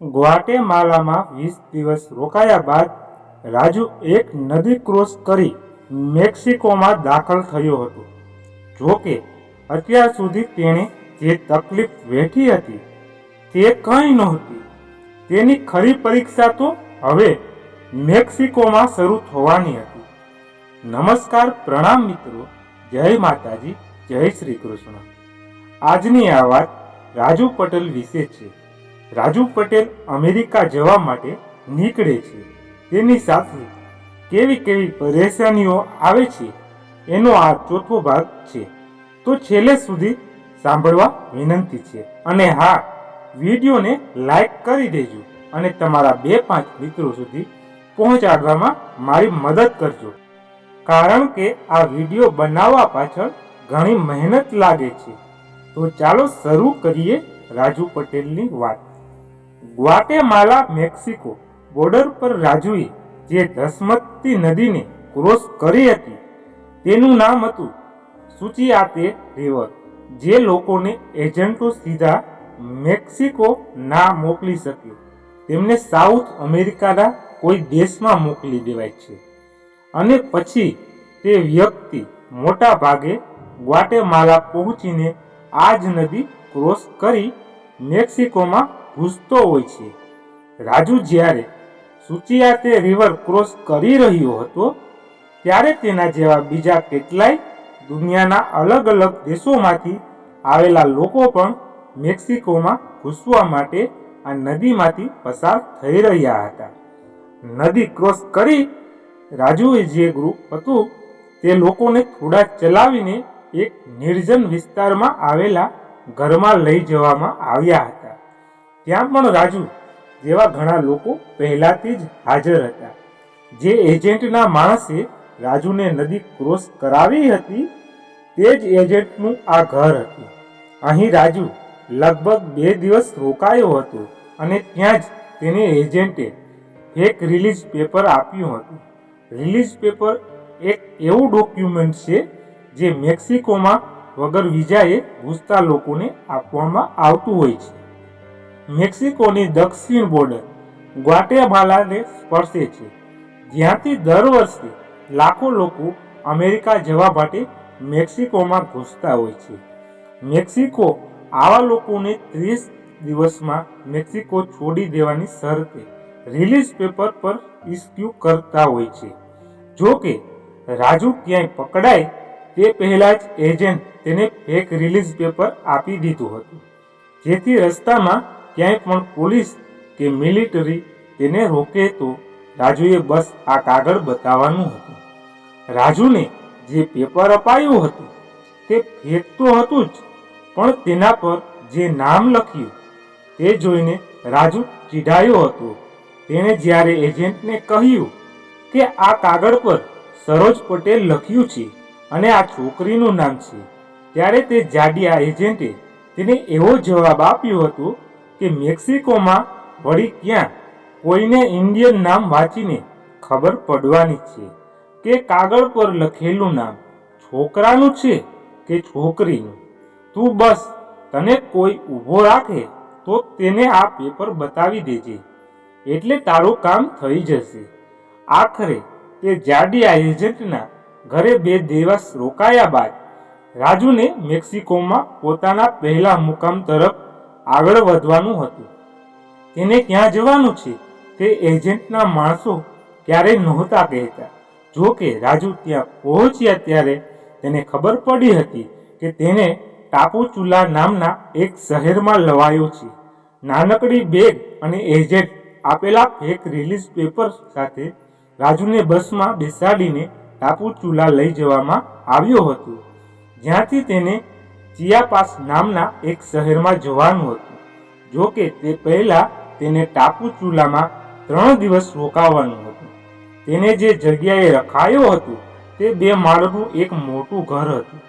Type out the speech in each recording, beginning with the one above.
ગ્વાટેમાલામાં વીસ દિવસ રોકાયા બાદ રાજુ એક નદી ક્રોસ કરી મેક્સિકોમાં દાખલ થયો હતો. જો કે, અત્યાર સુધી તેણે જે તકલીફ વેઠી હતી તે કંઈ નહોતી. તેની ખરી પરીક્ષા તો હવે મેક્સિકોમાં શરૂ થવાની હતી. નમસ્કાર પ્રણામ મિત્રો, જય માતાજી, જય શ્રી કૃષ્ણ. આજની આ વાત રાજુ પટેલ વિશે છે. રાજુ પટેલ અમેરિકા જવા માટે નીકળે છે. તેની સાથે કેવી કેવી પરેશાનીઓ આવે છે એનો આ ચોથો ભાગ છે. તો છેલ્લે સુધી સાંભળવા વિનંતી છે અને હા, વિડીયોને લાઈક કરી દેજો અને તમારા બે પાંચ મિત્રો સુધી પહોંચાડવામાં મારી મદદ કરજો. કારણ કે આ વીડિયો બનાવવા પાછળ ઘણી મહેનત લાગે છે. તો ચાલો શરૂ કરીએ રાજુ પટેલની વાત. ગ્વાટેમાલા, મેક્સિકો બોર્ડર પર રાજુએ જે ધસમતતી નદીને ક્રોસ કરી હતી, તેનું નામ હતું સુચિયાતે રિવર જે લોકોને એજન્ટો સીધા મેક્સિકો ના મોકલી શક્યો. તેમને સાઉથ અમેરિકાના કોઈ દેશમાં મોકલી દેવાય છે. અને પછી તે વ્યક્તિ મોટા ભાગે ગ્વાટેમાલા પહોંચીને આ જ નદી ક્રોસ કરી મેક્સિકોમાં ઘૂસતો હોય છે. રાજુ જ્યારે સુચિયાતે રિવર ક્રોસ કરી રહ્યો હતો, ત્યારે તેના જેવા બીજા કેટલાય દુનિયાના અલગ અલગ દેશોમાંથી આવેલા લોકો પણ મેક્સિકોમાં ઘૂસવા માટે આ નદીમાંથી પસાર થઈ રહ્યા હતા. નદી ક્રોસ કરી રાજુએ જે ગ્રુપ હતું, તે લોકોને થોડા ચલાવીને એક નિર્જન વિસ્તારમાં આવેલા ઘરમાં લઈ જવામાં આવ્યા હતા. ત્યાં પણ રાજુ જેવા ઘણા લોકો પહેલાથી જ હાજર હતા. જે એજન્ટના માણસે રાજુને નદી ક્રોસ કરાવી હતી, તે જ એજન્ટનું આ ઘર હતું. અહીં રાજુ લગભગ બે દિવસ રોકાયો હતો અને ત્યાં જ તેને એજન્ટે એક રિલીઝ પેપર આપ્યું હતું. રિલીઝ પેપર એક એવું ડોક્યુમેન્ટ છે જે મેક્સિકોમાં વગર વિઝાએ ઘૂસતા લોકોને આપવામાં આવતું હોય છે. મેક્સિકોની દક્ષિણ બોર્ડર ગ્વાટેમાલાને સ્પર્શે છે, જ્યાંથી દર વર્ષે લાખો લોકો અમેરિકા જવા માટે મેક્સિકોમાં ઘૂસતા હોય છે. મેક્સિકો આવા લોકોને ત્રીસ દિવસમાં મેક્સિકો છોડી દેવાની શરતે રિલીઝ પેપર પર ઇસ્યુ કરતા હોય છે. જો કે રાજુ ક્યાંય પકડાય તે પહેલાં જ એજન્ટ તેને ફેક રિલીઝ પેપર આપી દીધું હતું. જેથી રસ્તામાં ક્યાંય પણ પોલીસ કે મિલિટરી તેને રોકે તો રાજુએ બસ આ કાગળ બતાવવાનું હતું. રાજુને જે પેપર અપાયું હતું તે ફેક તો હતું જ, પણ તેના પર જે નામ લખ્યું તે જોઈને રાજુ ચીડાયો હતો. તેણે જ્યારે એજન્ટને કહ્યું કે આ કાગળ પર સરોજ પટેલ લખ્યું છે અને આ છોકરીનું નામ છે, ત્યારે તે જાડિયા એજન્ટે તેને એવો જવાબ આપ્યો હતો કે મેક્સિકોમાં વળી ક્યાં કોઈને ઇન્ડિયન નામ વાંચીને ખબર પડવાની છે? કે કાગળ પર લખેલું નામ છોકરાનું છે કે છોકરીનું? તું બસ તને કોઈ ઊભો રાખે તો તેને આ પેપર બતાવી દેજે. એટલે તારું કામ થઈ જશે. આખરે તે જાડિયા એજન્ટના ઘરે બે દિવસ રોકાયા બાદ રાજુને મેક્સિકોમાં પોતાના પહેલા મુકામ તરફ આગળ વધવાનું હતું. તેને ક્યાં જવાનું છે તે એજન્ટના માણસો ક્યારેય નહોતા કહેતા. જો કે રાજુ ત્યાં પહોંચ્યા ત્યારે તેને ખબર પડી હતી કે તેને ટાપુચુલા નામના એક શહેરમાં લવાયો છે. નાનકડી બેગ અને એજન્ટ આપેલા ફેક રિલીઝ પેપર સાથે રાજુને બસમાં બેસાડીને ટાપુચુલા લઈ જવામાં આવ્યો હતો. જ્યાંથી તેને ચિયાપાસ નામના એક શહેરમાં જવાનું હતું. જો કે તે પહેલા તેને ટાપુ ચૂલામાં ત્રણ દિવસ રોકાવાનું હતું. તેને જે જગ્યાએ રખાયો હતો, તે બે માળનું એક મોટું ઘર હતું.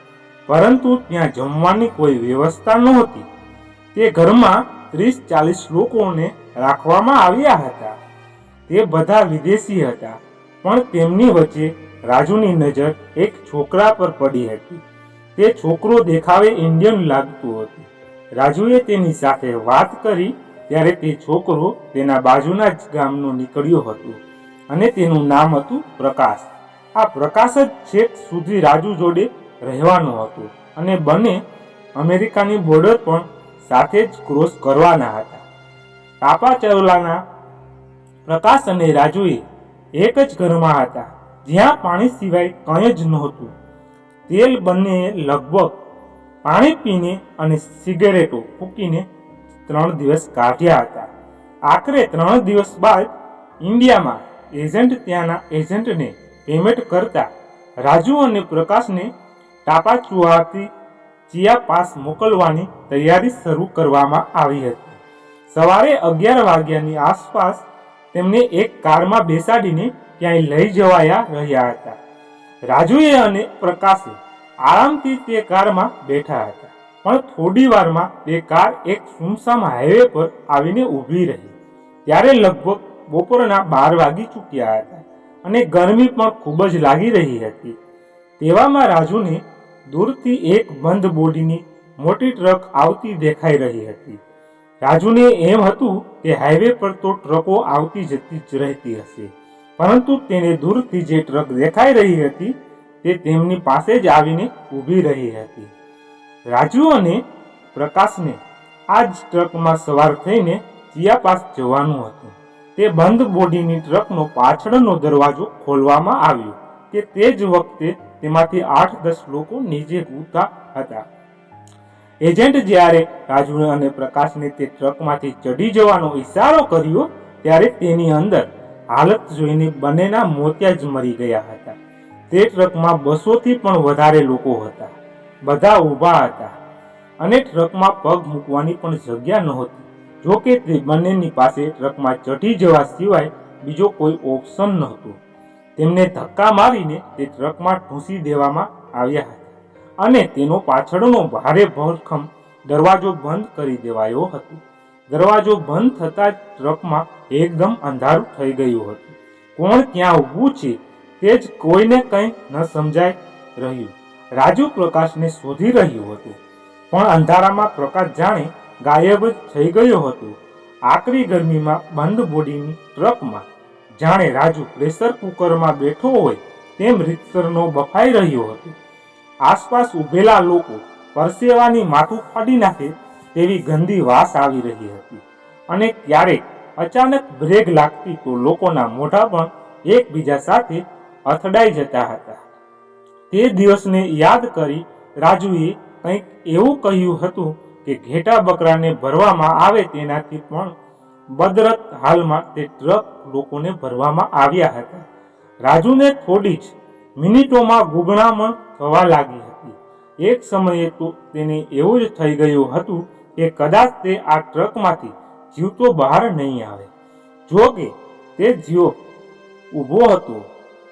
પરંતુ ત્યાં જમવાની કોઈ વ્યવસ્થા નહોતી. તે ઘરમાં ત્રીસ ચાલીસ લોકોને રાખવામાં આવ્યા હતા. તે બધા વિદેશી હતા, પણ તેમની વચ્ચે રાજુની નજર એક છોકરા પર પડી હતી. તે છોકરો દેખાવે ઇન્ડિયન લાગતું હતું. રાજુએ તેની સાથે વાત કરી ત્યારે તે છોકરો તેના બાજુના જ ગામનો નીકળ્યો હતો અને તેનું નામ હતું પ્રકાશ. આ પ્રકાશ જ છેક સુધી રાજુ જોડે રહેવાનો હતો અને બંને અમેરિકાની બોર્ડર પણ સાથે જ ક્રોસ કરવાના હતા. તાપા ચવલાના પ્રકાશ અને રાજુએ એક જ ઘરમાં હતા. જ્યાં પાણી સિવાય કંઈ જ નહોતું. તેલ બંને લગભગ પાણી પીને અને સિગરેટો ફૂંકીને ત્રણ દિવસ કાઢ્યા હતા. આખરે ત્રણ દિવસ બાદ ઇન્ડિયામાં એજન્ટ ત્યાંના એજન્ટને પેમેન્ટ કરતા રાજુ અને પ્રકાશને ટાપા ચુહાથી ચિયા પાસ મોકલવાની તૈયારી શરૂ કરવામાં આવી હતી. સવારે અગિયાર વાગ્યાની આસપાસ તેમને એક કારમાં બેસાડીને ક્યાંય લઈ જવાયા રહ્યા હતા. રાજુએ અને પ્રકાશે. આરામથી તે કારમાં બેઠા હતા. પણ થોડી વારમાં તે કાર એક સુમસામ હાઈવે પર આવીને ઊભી રહી. ત્યારે લગભગ બપોરના બાર વાગી ચૂક્યા હતા અને ગરમી પણ ખૂબ જ લાગી રહી હતી. તેવામાં રાજુને દૂરથી એક બંધ બોડીની મોટી ટ્રક આવતી દેખાઈ રહી હતી. રાજુને એમ હતું કે હાઈવે પર તો ટ્રકો આવતી જતી જ રહેતી હશે. પરંતુ તેને દૂરથી જે ટ્રક દેખાઈ રહી હતી, તે તેમની પાસે જ આવીને ઊભી રહી હતી. રાજુ અને પ્રકાશને આ જ ટ્રકમાં સવાર થઈને ચિયાપાસ જવાનું હતું. તે બંધ બોડીની ટ્રકનો પાછળનો દરવાજો ખોલવામાં આવ્યો કે તે જ વખતે તેમાંથી આઠ દસ લોકો નીચે કૂદતા હતા. એજન્ટ જ્યારે રાજુ અને પ્રકાશને તે ટ્રકમાંથી ચડી જવાનો ઈશારો કર્યો, ત્યારે તેની અંદર હાલત જોઈને બંનેના મોતિયા જ મરી ગયા હતા. તે ટ્રકમાં બસોથી પણ વધારે લોકો હતા. બધા ઊભા હતા. અને ટ્રકમાં પગ મૂકવાની પણ જગ્યા નહોતી. જો કે તે બંનેની પાસે ટ્રકમાં ચઢી જવા સિવાય બીજો કોઈ ઓપ્શન નહોતું. તેમને ધક્કા મારીને તે ટ્રકમાં ઠૂંસી દેવામાં આવ્યા હતા. અને તેનો પાછળનો ભારે ભરખમ દરવાજો બંધ કરી દેવાયો હતો. દરવાજો બંધ થતા જ ટ્રકમાં એકદમ અંધારું થઈ ગયું હતું. કોણ ક્યાં ઊભું છે તે જ કોઈને કંઈ ન સમજાય રહ્યું. રાજુ પ્રકાશને શોધી રહ્યું હતું. પણ અંધારામાં પ્રકાશ જાણે ગાયબ જ થઈ ગયો હતો. આકરી ગરમીમાં બંધ બોડીની ટ્રકમાં જાણે રાજુ પ્રેશર કુકરમાં બેઠો હોય તેમ રીતસરનો બફાઈ રહ્યો હતો. આસપાસ ઊભેલા લોકો પરસેવાની માથું ફાડી નાખે તેવી ગંદી વાસ આવી રહી હતી. અને ક્યારેક અચાનક બ્રેક લાગતી તો લોકોના મોઢા પણ એકબીજા સાથે અથડાઈ જતા હતા. તે દિવસને યાદ કરી રાજુએ કંઈક એવું કહ્યું હતું કે ઘેટા બકરાને ભરવામાં આવે તેનાથી પણ બદરત હાલમાં તે ટ્રક લોકોને ભરવામાં આવ્યા હતા. રાજુને થોડી જ મિનિટોમાં ગુગણામણ થવા લાગી હતી. એક સમયે તો તેને એવું જ થઈ ગયું હતું કે કદાચ તે આ ટ્રકમાંથી જીવતો બહાર નહીં આવે. જો કે તે જીવ ઊભો હતો,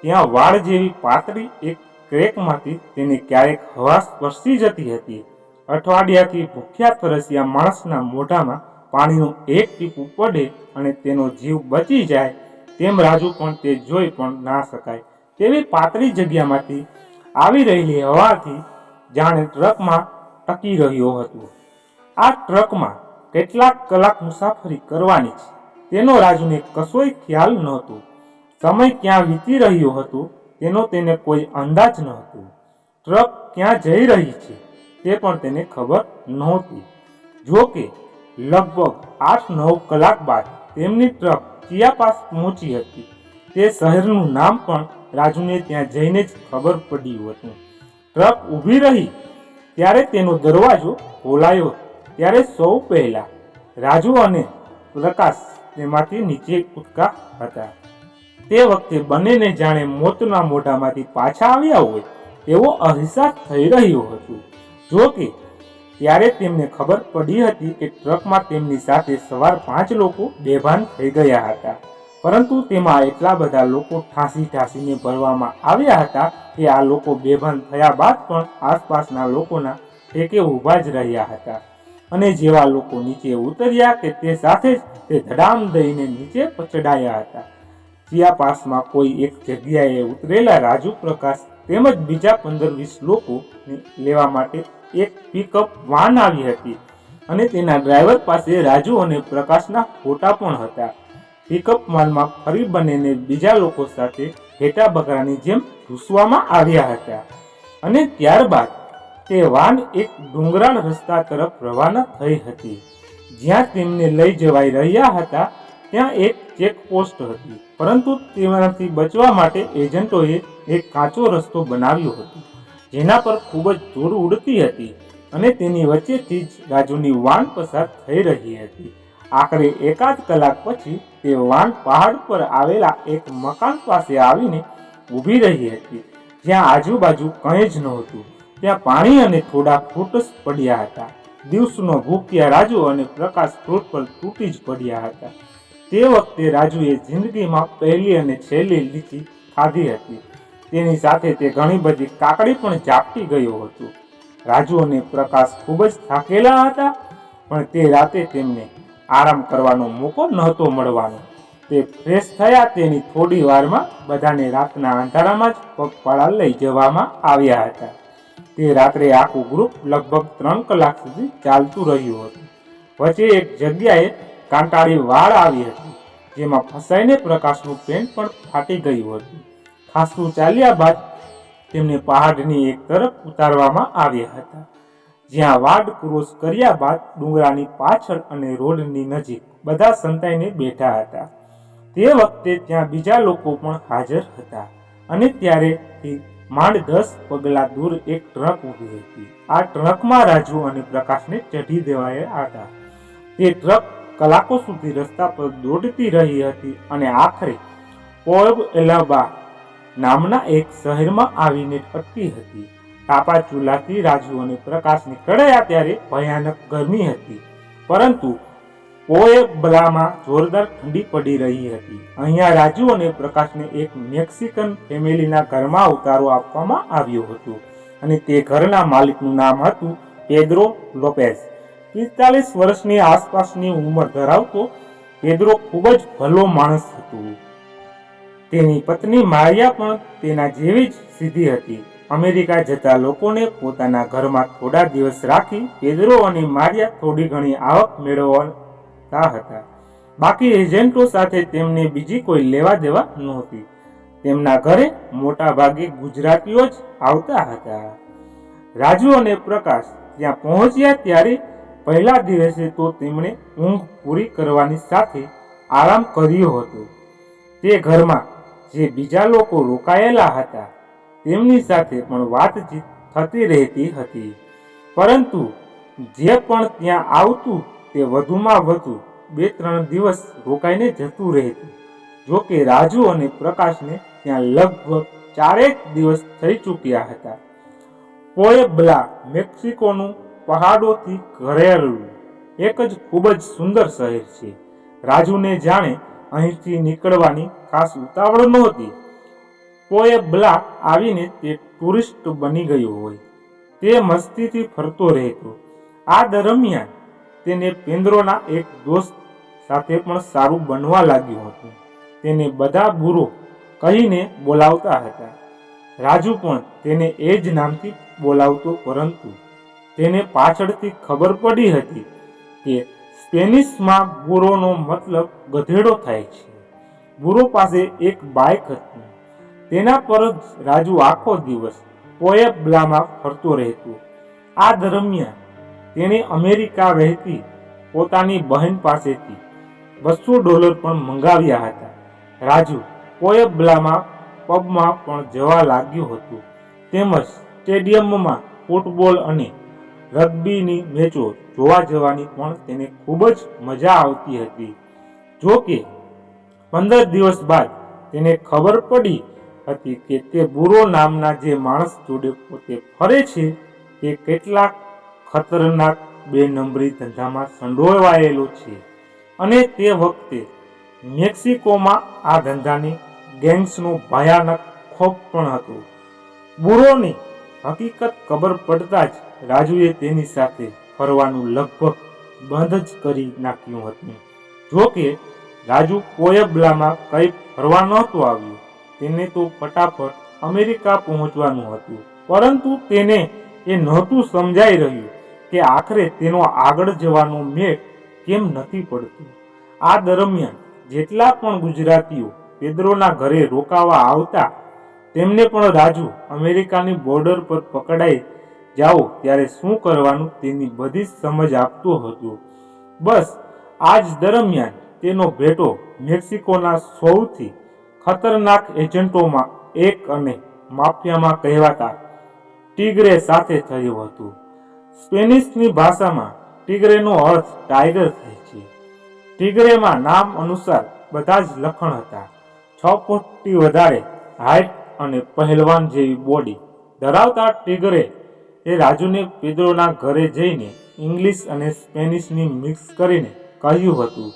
ત્યાં વાળ જેવી પાતળી એક ક્રેકમાંથી તેને ક્યારેક હવા સ્પર્શી જતી હતી. અઠવાડિયાથી ભૂખ્યા તરસ્યા માણસના મોઢામાં પાણીનું એક ટીપું પડે અને તેનો જીવ બચી જાય, તેમ રાજુ પણ તે જોઈ પણ ના શકાય. તેવી પાતળી જગ્યામાંથી આવી રહેલી હવાથી જાણે ટ્રકમાં ટકી રહ્યો હતો. આ ટ્રકમાં કેટલાક કલાક મુસાફરી કરવાની છે. તેનો રાજુને કશોય ખ્યાલ નહોતો. સમય ક્યાં વીતી રહ્યો હતો તેનો તેને કોઈ અંદાજ ન હતો ટ્રક ક્યાં જઈ રહી છે તે પણ તેને ખબર નહોતી. જો કે, લગભગ આઠ નવ કલાક બાદ તેમની ટ્રક ચિયાપાસ પહોંચી હતી. તે શહેરનું નામ પણ રાજુને ત્યાં જઈને જ ખબર પડ્યું હતું. ટ્રક ઊભી રહી ત્યારે તેનો દરવાજો ખોલાયો ત્યારે સૌ પહેલા રાજુ અને પ્રકાશ તેમાંથી નીચે કૂદકા હતા. તે વખતે બંનેને જાણે મોતના મોઢામાંથી પાછા આવ્યા હોય એવો અહેસાસ થઈ રહ્યો હતો. જો કે ત્યારે તેમને ખબર પડી હતી કે ટ્રકમાં તેમની સાથે સવાર પાંચ લોકો બેભાન થઈ ગયા હતા. પરંતુ તેમાં એટલા બધા લોકો ઠાંસી ઠાંસીને ભરવામાં આવ્યા હતા કે આ લોકો બેભાન થયા બાદ પણ આસપાસના લોકોના ટેકે ઊભા જ રહ્યા હતા. અને જેવા લોકો નીચે ઉતર્યા કે તે સાથે જ તે ધડામ દઈને નીચે પછડાયા હતા. ચિયાપાસમાં કોઈ એક જગ્યાએ ઉતરેલા રાજુ પ્રકાશ તેમજ બીજા પંદર વીસ લોકો લેવા માટે એક પિકઅપ વાન આવી હતી અને તેના ડ્રાઈવર પાસે રાજુ અને પ્રકાશના ફોટા પણ હતા. પિકઅપ માલમાં ફરી બંનેને બીજા લોકો સાથે ઘેટા બકરાની જેમ ઘૂસવામાં આવ્યા હતા. અને ત્યારબાદ તે વાન એક ડુંગરાળ રસ્તા તરફ રવાના થઈ હતી. જ્યાં તેમને લઈ જવાઈ રહ્યા હતા, ત્યાં એક ચેકપોસ્ટ હતી. પરંતુ તેમાંથી બચવા માટે એજન્ટોએ એક કાચો રસ્તો બનાવ્યો હતો, જેના પર ખૂબ જ ધૂળ ઉડતી હતી અને તેની વચ્ચેથી જ રાજુની વાન પસાર થઈ રહી હતી. આખરે એકાદ કલાક પછી તે વાન પહાડ પર આવેલા એક મકાન પાસે આવીને ઊભી રહી હતી, જ્યાં આજુબાજુ કંઈ જ નહોતું. ત્યાં પાણી અને થોડા ફૂટ પડ્યા હતા. દિવસનો ભૂખ્યા રાજુ અને પ્રકાશ ફ્રૂટ પર તૂટી જ પડ્યા હતા. તે વખતે રાજુએ જિંદગીમાં પહેલી અને છેલ્લી લીચી ખાધી હતી. તેની સાથે તે ઘણી બધી કાકડી પણ ઝાપટી ગયો હતો. રાજુ અને પ્રકાશ ખૂબ જ થાકેલા હતા, પણ તે રાતે તેમને આરામ કરવાનો મોકો નહોતો મળવાનો. તે ફ્રેશ થયા, તેની થોડી વારમાં બધાને રાતના અંધારામાં જ પગપાળા લઈ જવામાં આવ્યા હતા. તે રાત્રે આખું ગ્રુપ લગભગ ત્રણ કલાક સુધી ચાલતું રહ્યું હતું. વચ્ચે એક જગ્યાએ કાંટાળી વાળ આવી હતી, જેમાં ફસાઈને પ્રકાશનું પેન્ટ પણ ફાટી ગયું હતું. ખાસું ચાલ્યા બાદ તેમને પહાડની એક તરફ ઉતારવામાં આવ્યા હતા, જ્યાં વાડ ક્રોસ કર્યા બાદ ડુંગરાની પાછળ અને રોડની નજીક બધા સંતાઈને બેઠા હતા. તે વખતે ત્યાં બીજા લોકો પણ હાજર હતા અને ત્યારે તે માંડ દસ પગલા દૂર એક ટ્રક ઊભી હતી. આ ટ્રકમાં રાજુ અને પ્રકાશને ચઢી દેવાયા હતા તે ટ્રક કલાકો સુધી રસ્તા પર દોડતી રહી હતી અને આખરે પોર્બ એલાબા નામના એક શહેરમાં આવીને અટકી હતી. તાપા ચૂલાથી રાજુ અને પ્રકાશ નીકળ્યા ત્યારે ભયાનક ગરમી હતી. પરંતુ પોએબલામાં જોરદાર ઠંડી પડી રહી હતી. અહીંયા રાજુ અને પ્રકાશને એક મેક્સિકન ફેમિલીના ઘરમાં ઉતારો આપવામાં આવ્યો હતો. અને તે ઘરના માલિકનું નામ હતું પેદ્રો લોપેઝ. પિસ્તાલીસ વર્ષની આસપાસની ઉંમર ધરાવતો પેદ્રો ખૂબ જ ભલો માણસ હતો. તેની પત્ની મારિયા પણ તેના જેવી જ સીધી હતી. અમેરિકા જતા લોકોને પોતાના ઘરમાં થોડા દિવસ રાખી પેદરો અને મારિયા થોડી ઘણી આવક મેળવતા હતા. બાકી એજન્ટો સાથે તેમને બીજી કોઈ લેવા દેવા નહોતી. તેમના ઘરે મોટા ભાગે ગુજરાતીઓ જ આવતા હતા. રાજુ અને પ્રકાશ ત્યાં પહોંચ્યા ત્યારે પહેલા દિવસે તો તેમણે ઊંઘ પૂરી કરવાની સાથે આરામ કર્યો હતો. તે ઘરમાં જે બીજા લોકો રોકાયેલા હતા, તેમની સાથે પણ વાતચીત થતી રહેતી હતી. પરંતુ જે પણ ત્યાં આવતું તે વધુમાં વધુ બે ત્રણ દિવસ રોકાઈને જતું રહેતું. જો કે રાજુ અને પ્રકાશને ત્યાં લગભગ ચારેક દિવસ થઈ ચૂક્યા હતા. પોએબ્લા મેક્સિકોનું પહાડોથી ઘરેલું એક જ ખૂબ જ સુંદર શહેર છે. રાજુને જાણે અહીંથી નીકળવાની ખાસ ઉતાવળ નહોતી. પોએબ્લા આવીને તે ટુરિસ્ટ બની ગયો હોય. તે મસ્તીથી ફરતો રહેતો. આ દરમિયાન તેને પેન્દ્રોના એક દોસ્ત સાથે પણ સારું બનવા લાગ્યું હતું. તેને બધા બુરો કહીને બોલાવતા હતા. રાજુ પણ તેને એ જ નામથી બોલાવતો પરંતુ તેને પાછળથી ખબર પડી હતી કે સ્પેનિશમાં બુરોનો મતલબ ગધેડો થાય છે. બુરો પાસે એક બાઇક હતી. તેના પર જ રાજુ આખો દિવસ પોએબ્લામાં ફરતો રહેતો. આ દરમિયાન તેણે અમેરિકા રહેતી પોતાની બહેન પાસેથી બસો ડોલર પણ મંગાવ્યા હતા. રાજુ કોયબલામાં પબમાં પણ જવા લાગ્યું હતું. તેમજ સ્ટેડિયમમાં ફૂટબોલ અને રગ્બીની મેચો જોવા જવાની પણ તેને ખૂબ જ મજા આવતી હતી. જો કે, પંદર દિવસ બાદ તેને ખબર પડી હતી કે તે બુરો નામના જે માણસ જોડે પોતે ફરે છે તે કેટલાક ખતરનાક બે નંબરી ધંધામાં સંડોવાયેલો છે. અને તે વખતે મેક્સિકોમાં આ ધંધાની ગેંગ્સનો ભયાનક ખોફ પણ હતો. બુરોની હકીકત ખબર પડતા જ રાજુએ તેની સાથે ફરવાનું લગભગ બંધ જ કરી નાખ્યું હતું. જો કે રાજુ કોયબલામાં કંઈ ફરવા નહોતું આવ્યું, તેને તો ફટાફટ અમેરિકા પહોંચવાનું હતું. પરંતુ તેને એ નહોતું સમજાઈ રહ્યું. કે આખરે તેનો આગળ જવાનો મેળ કેમ નથી પડતું? આ દરમિયાન જેટલા પણ ગુજરાતીઓ પેદરોના ઘરે રોકાવા આવતા, તેમને પણ રાજુ અમેરિકાની બોર્ડર પર પકડાઈ જાઓ ત્યારે શું કરવાનું તેની બધી જ સમજ આપતો હતો. બસ આ જ દરમિયાન તેનો ભેટો મેક્સિકોના સૌથી ખતરનાક એજન્ટોમાં એક અને માફિયામાં કહેવાતા ટીગ્રે સાથે થયું હતું. સ્પેનિશની ભાષામાં ટીગ્રેનો અર્થ ટાઈગર થાય છે. ટીગ્રેમાં નામ અનુસાર બધા જ લખણ હતા. છ ફૂટથી વધારે હાઇટ અને પહેલવાન જેવી બોડી ધરાવતા ટીગરે એ રાજુને પેદ્રોના ઘરે જઈને ઇંગ્લિશ અને સ્પેનિશની મિક્સ કરીને કહ્યું હતું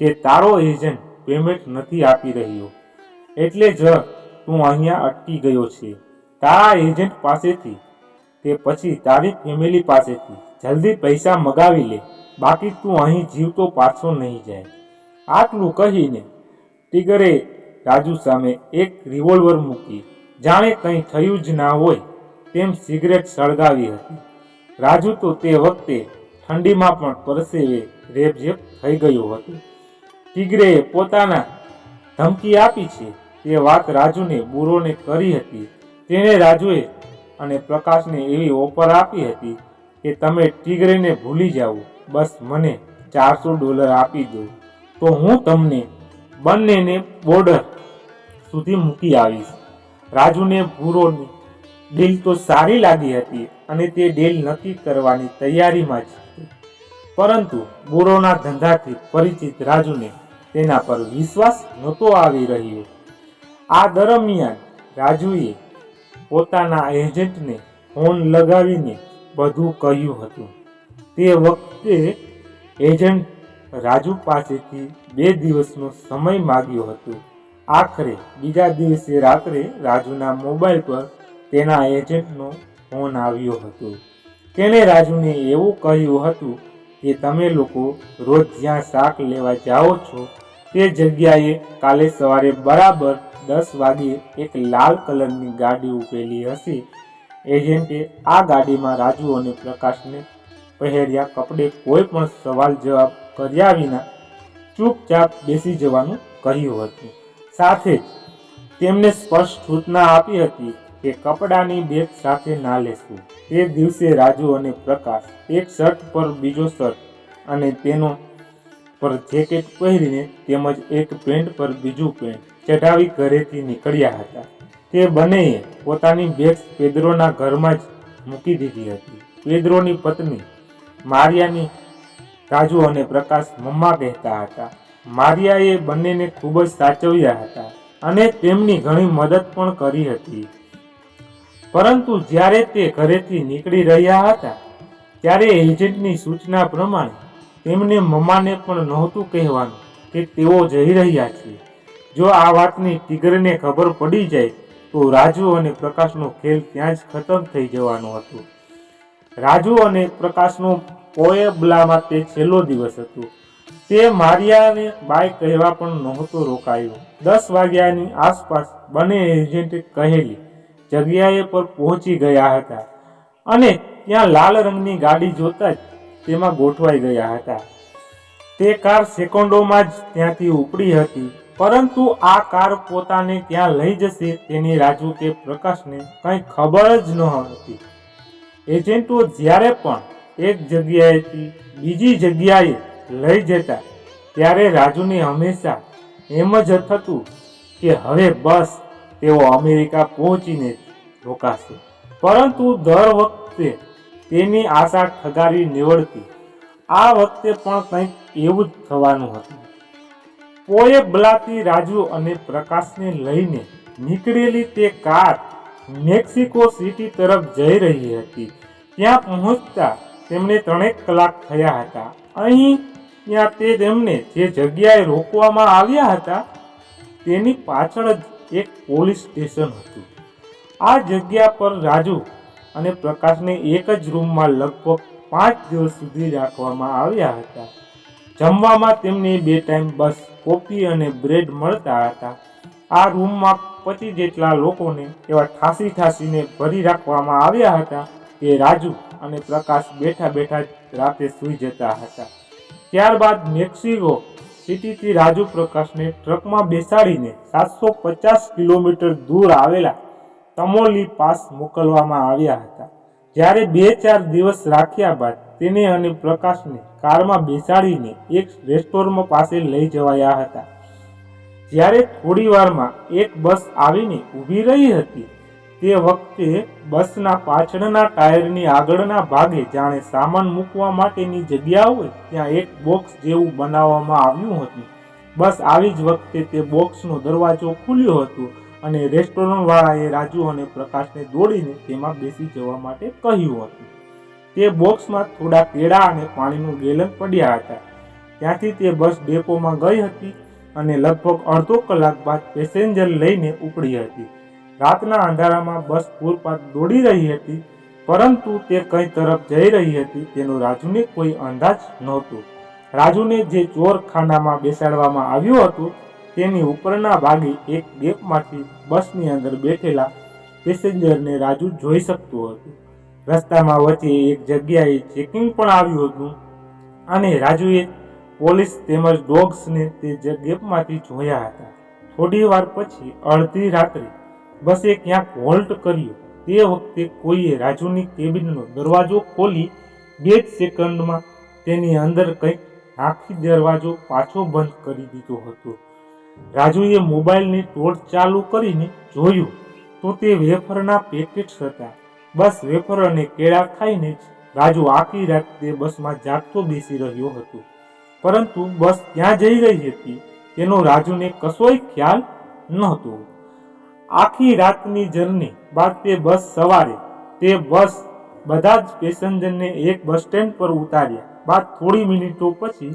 કે તારો એજન્ટ પેમેન્ટ નથી આપી રહ્યો. એટલે જ તું અહીંયા અટકી ગયો છે. તારા એજન્ટ પાસેથી તે પછી તારી ફેમિલી પાસેથી જલ્દી પૈસા મગાવી લે. બાકી તું અહીં જીવતો પાછો નહીં જાય. આટલું કહીને ટીગરે રાજુ સામે એક રિવોલ્વર મૂકી. જાણે કંઈ થયું જ ના હોય તેમ સિગરેટ સળગાવી હતી. રાજુ તો તે વખતે ઠંડીમાં પણ પરસેવે રેપઝેપ થઈ ગયો હતો. ટીગરેએ પોતાના ધમકી આપી છે તે વાત રાજુને બુરોને કરી હતી. તેણે રાજુએ અને પ્રકાશને એવી ઓફર આપી હતી કે તમે ટીગરેને ભૂલી જાઓ. બસ મને ચારસો ડોલર આપી દો. તો હું તમને બંનેને બોર્ડર સુધી મૂકી આવીશ. રાજુને ભૂરોની ડીલ તો સારી લાગી હતી અને તે ડીલ નક્કી કરવાની તૈયારીમાં જ પરંતુ બુરોના ધંધાથી પરિચિત રાજુને તેના પર વિશ્વાસ નહોતો આવી રહ્યો. આ દરમિયાન રાજુએ પોતાના એજન્ટને ફોન લગાવીને બધું કહ્યું હતું. તે વખતે એજન્ટ રાજુ પાસેથી બે દિવસનો સમય માગ્યો હતો. આખરે બીજા દિવસે રાત્રે રાજુના મોબાઈલ પર તેના એજન્ટનો ફોન આવ્યો હતો. તેણે રાજુને એવું કહ્યું હતું કે, તમે લોકો રોજ જ્યાં શાક લેવા જાઓ છો તે જગ્યાએ કાલે સવારે બરાબર દસ વાગ્યે એક લાલ કલરની ગાડી ઉભેલી હશે. એજન્ટે આ ગાડીમાં રાજુ અને પ્રકાશને પહેર્યા કપડે કોઈ પણ સવાલ જવાબ કર્યા વિના ચૂપચાપ બેસી જવાનું કહ્યું હતું. સાથે જ તેમને સ્પષ્ટ સૂચના આપી હતી કે કપડાની બેગ સાથે ના લેશું. તે દિવસે રાજુ અને પ્રકાશ એક શર્ટ પર બીજો શર્ટ અને તેનો પર જેકેટ પહેરીને તેમજ એક પેન્ટ પર બીજું પેન્ટ ચઢાવી ઘરેથી નીકળ્યા હતા. તે બંનેએ પોતાની બેગ્સ પેદ્રોના ઘરમાં જ મૂકી દીધી હતી. પેદ્રોની પત્ની મારિયાની રાજુ અને પ્રકાશ મમ્મા કહેતા હતા. મારિયાએ બંનેને ખૂબ જ સાચવ્યા હતા અને તેમની ઘણી મદદ પણ કરી હતી. પરંતુ જ્યારે તે ઘરેથી નીકળી રહ્યા હતા, ત્યારે એજન્ટની સૂચના પ્રમાણે તેમને મમ્માને પણ નહોતું કહેવાનું કે તેઓ જઈ રહ્યા છે. જો આ વાતની ટીગરને ખબર પડી જાય, તો રાજુ અને પ્રકાશનો ખેલ ત્યાં જ ખતમ થઈ જવાનો હતો. રાજુ અને પ્રકાશનો પોએબલામાં તે છેલ્લો દિવસ હતો. તે મારિયાને બાય કહેવા પણ નહોતો રોકાયો. દસ વાગ્યાની આસપાસ બંને એજન્ટે કહેલી, જગ્યાએ પર પહોંચી ગયા હતા. અને ત્યાં લાલ રંગની ગાડી જોતા જ તેમાં ગોઠવાઈ ગયા હતા. તે કાર સેકન્ડોમાં જ ત્યાંથી ઉપડી હતી, પરંતુ આ કાર પોતાને ત્યાં લઈ જશે તેની રાજુ કે પ્રકાશને કંઈ ખબર જ ન હતી. એજન્ટો જ્યારે પણ એક જગ્યાએથી બીજી જગ્યાએ લઈ જતા, ત્યારે રાજુને હંમેશા એમ જ થતું કે હવે બસ તેઓ અમેરિકા પહોંચીને રોકાશે. પરંતુ દર વખતે તેની આશા ઠગાવી નીવડતી. આ વખતે પણ કંઈક એવું જ થવાનું હતું. પોએ બલાતી રાજુ અને પ્રકાશને લઈને નીકળેલી તે કાર મેક્સિકો સિટી તરફ જઈ રહી હતી. ત્યાં પહોંચતા તેમને ત્રણેક કલાક થયા હતા. અહીં ત્યાં તે તેમને જે જગ્યાએ રોકવામાં આવ્યા હતા, તેની પાછળ જ એક પોલીસ સ્ટેશન હતું. આ જગ્યા પર રાજુ અને પ્રકાશને એક જ રૂમમાં લગભગ પાંચ દિવસ સુધી રાખવામાં આવ્યા હતા. જમવામાં તેમને બે ટાઈમ બસ, કોફી અને બ્રેડ મળતા હતા. આ રૂમમાં પચીસ જેટલા લોકોને એવા ઠાસી ઠાસીને ભરી રાખવામાં આવ્યા હતા કે રાજુ અને પ્રકાશ બેઠા બેઠા રાતે સૂઈ જતા હતા. ત્યારબાદ મેક્સિકો સિટીથી રાજુ પ્રકાશને ટ્રકમાં બેસાડીને સાતસો પચાસ કિલોમીટર દૂર આવેલા તમોલી પાસ મોકલવામાં આવ્યા હતા. જ્યારે બે ચાર દિવસ રાખ્યા બાદ તેને અને પ્રકાશને કારમાં બેસાડીને એક રેસ્ટોરન્ટ પાસે લઈ જવાયા હતા. જ્યારે થોડી વારમાં એક બસ આવીને ઊભી રહી હતી, તે વખતે બસના પાછળના ટાયરની આગળના ભાગે જાણે સામાન મૂકવા માટેની જગ્યા હોય ત્યાં એક બોક્સ જેવું બનાવવામાં આવ્યું હતું. બસ આવી જ વખતે તે બોક્સનો દરવાજો ખુલ્યો હતો અને રેસ્ટોરન્ટ વાળાએ રાજુ અને પ્રકાશને દોડીને તેમાં બેસી જવા માટે કહ્યું હતું. તે બોક્સમાં થોડા કેળા અને પાણીનું ગેલન પડ્યા હતા. ત્યાંથી તે બસ ડેપોમાં ગઈ હતી અને લગભગ અડધો કલાક બાદ પેસેન્જર લઈને ઉપડી હતી. રાતના અંધારામાં બસ પૂરપાટ દોડી રહી હતી, પરંતુ તે કઈ તરફ જઈ રહી હતી તેનો રાજુને કોઈ અંદાજ નહોતો. રાજુને જે ચોરખાનામાં બેસાડવામાં આવ્યું હતો તેની ઉપરના ભાગે એક ગેપમાંથી બસની અંદર બેઠેલા પેસેન્જરને રાજુ જોઈ શકતો હતો. રસ્તામાં વચ્ચે એક જગ્યાએ ચેકિંગ પણ આવ્યું હતું અને રાજુએ પોલીસ તેમજ ડોગ્સને તે ગેપમાંથી જોયા હતા. થોડી વાર પછી અડધી રાત્રે બસે ક્યાંક હોલ્ટ કર્યો. તે વખતે કોઈએ રાજુની કેબિનનો દરવાજો ખોલી બે જ સેકન્ડમાં તેની અંદર કંઈક નાખી દરવાજો પાછો બંધ કરી દીધો હતો. રાજુએ મોબાઈલની ટોર્ચ ચાલુ કરીને જોયું તો તે વેફરના પેકેટ્સ હતા. બસ વેફર અને કેળા ખાઈને જ રાજુ આખી રાત તે બસમાં જાગતો બેસી રહ્યો હતો. પરંતુ બસ ક્યાં જઈ રહી હતી. તેનો રાજુને કશોય ખ્યાલ નહોતો. આખી રાતની જર્ની બાદ તે બસ સવારે, તે બસ બધા જ પેસેન્જરને એક બસ સ્ટેન્ડ પર ઉતાર્યા. બાદ થોડી મિનિટો પછી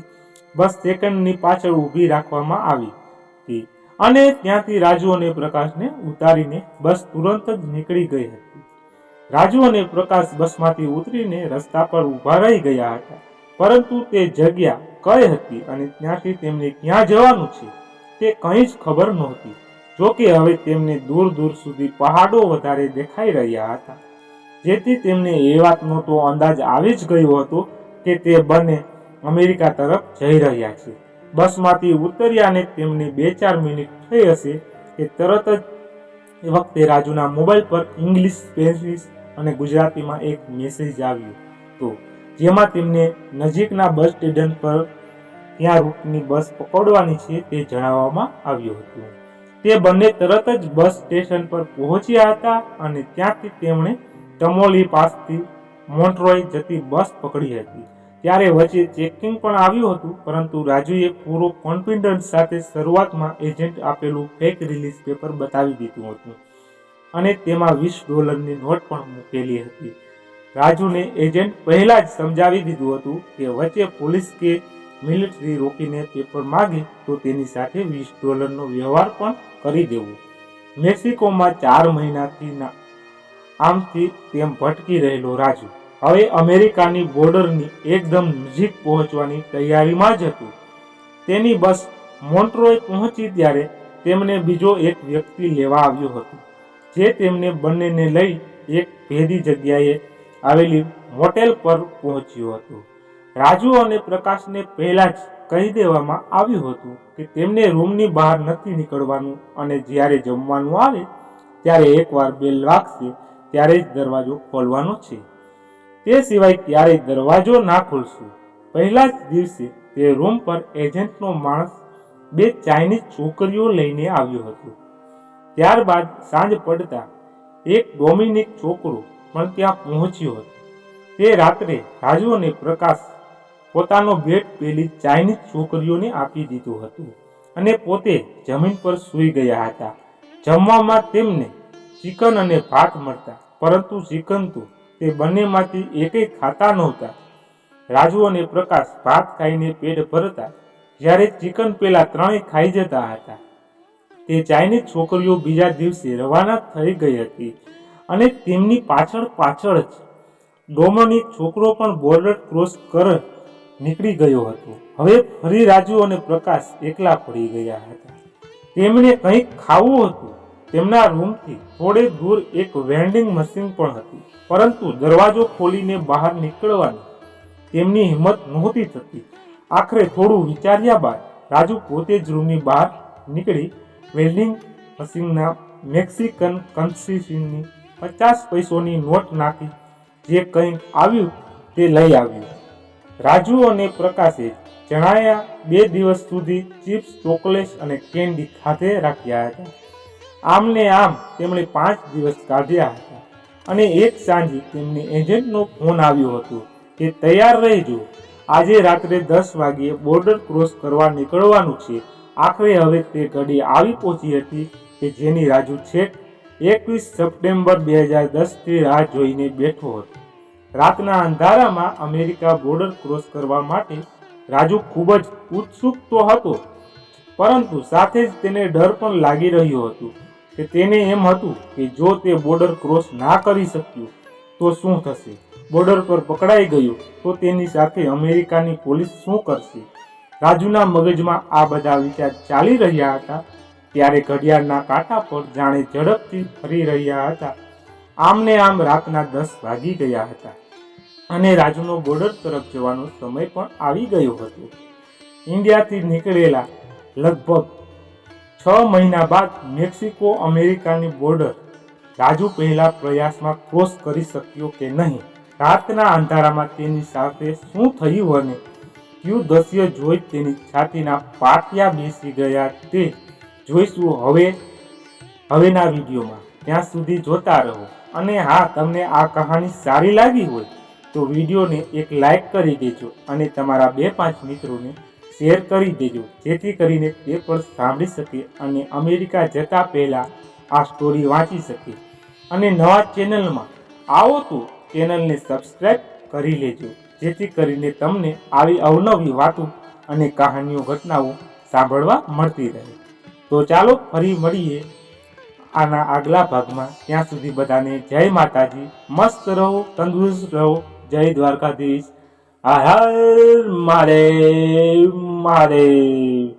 બસ સેકન્ડની પાછળ ઊભી રાખવામાં આવી. હતી અને ત્યાંથી રાજુ અને પ્રકાશને ઉતારીને બસ તુરંત જ નીકળી ગઈ હતી. રાજુ અને પ્રકાશ બસમાંથી ઉતરીને રસ્તા પર ઊભા રહી ગયા હતા. પરંતુ તે જગ્યા કઈ હતી અને ત્યાંથી તેમને ક્યાં જવાનું છે તે કંઈ જ ખબર નહોતી. જોકે હવે તેમને દૂર દૂર સુધી પહાડો વધારે દેખાઈ રહ્યા હતા. જેથી તેમને એ વાતનો તો અંદાજ આવી જ ગયો હતો કે તે બંને અમેરિકા તરફ જઈ રહ્યા છે. બસમાંથી ઉતર્યાને તેમને બે ચાર મિનિટ થઈ હશે કે તરત જ એ વખતે રાજુના મોબાઈલ પર ઇંગ્લિશ, સ્પેનિશ અને ગુજરાતીમાં એક મેસેજ આવ્યો. તો જેમાં તેમને નજીકના બસ સ્ટેશન પર ત્યાં રૂટની બસ પકડવાની છે તે જણાવવામાં આવ્યું હતું. તે બંને તરત જ બસ સ્ટેશન પર પહોંચ્યા હતા અને ત્યાંથી તેમણે ટમોલી પાસથી મોન્ટ્રોય જતી બસ પકડી હતી. ત્યારે વચ્ચે ચેકિંગ પણ આવ્યું હતું, પરંતુ રાજુએ પૂરો કોન્ફિડન્સ સાથે શરૂઆતમાં એજન્ટ આપેલું ફેક રિલીઝ પેપર બતાવી દીધું હતું. અને તેમાં વીસ ડોલરની નોટ પણ મૂકેલી હતી. રાજુને એજન્ટ પહેલા જ સમજાવી દીધું હતું કે વચ્ચે પોલીસ કે મિલિટરી રોકીને પેપર માગે તો તેની સાથે વીસ ડોલરનો વ્યવહાર પણ કરી દેવો. મેક્સિકોમાં ચાર મહિનાથી આમથી તેમ ભટકી રહેલો રાજુ. હવે અમેરિકાની બોર્ડરની એકદમ નજીક પહોંચવાની તૈયારીમાં જ હતું. તેની બસ મોન્ટ્રોય પહોંચી ત્યારે તેમને બીજો એક વ્યક્તિ લેવા આવ્યો હતો, જે તેમને બંનેને લઈ એક ભેદી જગ્યાએ આવેલી મોટેલ પર પહોંચ્યો હતો. રાજુ અને પ્રકાશને પહેલા જ કહી દેવામાં આવ્યું હતું કે તેમને રૂમની બહાર નથી નીકળવાનું અને જ્યારે જમવાનું આવે, ત્યારે એકવાર બેલ વાગશે, ત્યારે જ દરવાજો ખોલવાનો છે. તે સિવાય ક્યારેય દરવાજો ના ખોલશું. પહેલા જ દિવસે તે રૂમ પર એજન્ટનો માણસ બે ચાઇનીઝ છોકરીઓ લઈને આવ્યો હતો. ત્યારબાદ સાંજ પડતા એક ડોમિનિક છોકરો પણ ત્યાં પહોંચ્યો હતો. તે રાત્રે રાજુ અને પ્રકાશ પોતાનો ભેટ પેલી ચાઇનીઝ છોકરીઓને આપી દીધું હતું અને પોતે જમીન પર સૂઈ ગયા હતા. જમવામાં તેમને ચિકન અને ભાત મળતા, પરંતુ ચિકન તો તે બંનેમાંથી એકેય ખાતા નહોતા. રાજુ અને પ્રકાશ ભાત ખાઈને પેટ ભરતા જ્યારે ચિકન પેલા ત્રણેય ખાઈ જતા હતા. તે ચાઇનીઝ છોકરીઓ બીજા દિવસે રવાના થઈ ગઈ હતી અને તેમની પાછળ પાછળ જ ડોમોની છોકરો પણ બોર્ડર ક્રોસ કર નીકળી ગયો હતો. હવે ફરી રાજુ અને પ્રકાશ એકલા પડી ગયા હતા. તેમણે કંઈક ખાવું હતું. તેમના રૂમથી થોડે દૂર એક વેન્ડિંગ મશીન પણ હતી. પરંતુ દરવાજો ખોલીને બહાર નીકળવાની તેમની હિંમત નહોતી થતી. આખરે થોડું વિચાર્યા બાદ રાજુ પોતે જ રૂમની બહાર નીકળી વેલ્ડિંગ મશીનના મેક્સિકન કન્સીસીની પચાસ પૈસોની નોટ નાખી જે કંઈ આવ્યું તે લઈ આવ્યું. રાજુ અને પ્રકાશે જણાયા બે દિવસ સુધી ચિપ્સ, ચોકલેટ અને કેન્ડી ખાતે રાખ્યા હતા. આમને આમ તેમણે પાંચ દિવસ કાઢ્યા હતા. અને એક સાંજે તેમને એજન્ટનો ફોન આવ્યો હતો કે તૈયાર રહેજો. આજે રાત્રે દસ વાગ્યે બોર્ડર ક્રોસ કરવા નીકળવાનું છે. આખરે હવે તે ઘડી આવી પહોંચી હતી કે જેની રાજુ છેક એકવીસ સપ્ટેમ્બર બે હજાર દસથી રાહ જોઈને બેઠો હતો. રાતના અંધારામાં અમેરિકા બોર્ડર ક્રોસ કરવા માટે રાજુ ખૂબ જ ઉત્સુક તો હતો, પરંતુ સાથે જ તેને ડર પણ લાગી રહ્યો હતો. કે તેને એમ હતું કે જો તે બોર્ડર ક્રોસ ના કરી શક્યું, તો શું થશે? બોર્ડર પર પકડાઈ ગયો, તો તેની સાથે અમેરિકાની પોલીસ શું કરશે? રાજુના મગજમાં આ બધા વિચાર ચાલી રહ્યા હતા, ત્યારે ઘડિયાળના કાંટા પર જાણે ઝડપથી ફરી રહ્યા હતા. આમને આમ રાતના દસ વાગી ગયા હતા અને રાજુનો બોર્ડર તરફ જવાનો સમય પણ આવી ગયો હતો. ઇન્ડિયાથી નીકળેલા લગભગ છ મહિના બાદ મેક્સિકો અમેરિકાની બોર્ડર રાજુ પહેલા પ્રયાસમાં ક્રોસ કરી શક્યો કે નહીં? રાતના અંધારામાં તેની સાથે શું થયું અને ક્યુ દ્રશ્ય જોઈ તેની છાતીના પાટિયા બેસી ગયા તે જોઈશું હવે, હવેના વિડીયોમાં. ત્યાં સુધી જોતા રહો. અને હા, તમને આ કહાની સારી લાગી હોય તો વિડીયોને એક લાઈક કરી દેજો અને તમારા બે પાંચ મિત્રોને શેર કરી દેજો. જેથી કરીને તે પણ સાંભળી શકે અને અમેરિકા જતા પહેલાં આ સ્ટોરી વાંચી શકે. અને નવા ચેનલમાં આવો તો ચેનલને સબસ્ક્રાઈબ કરી લેજો. જેથી કરીને તમને આવી અવનવી વાતો અને કહાનીઓ, ઘટનાઓ સાંભળવા મળતી રહે. તો ચાલો ફરી મળીએ આના આગલા ભાગમાં. ત્યાં સુધી બધાને જય માતાજી. મસ્ત રહો, તંદુરસ્ત રહો. જય દ્વારકાધીશ. Ahal my Mare.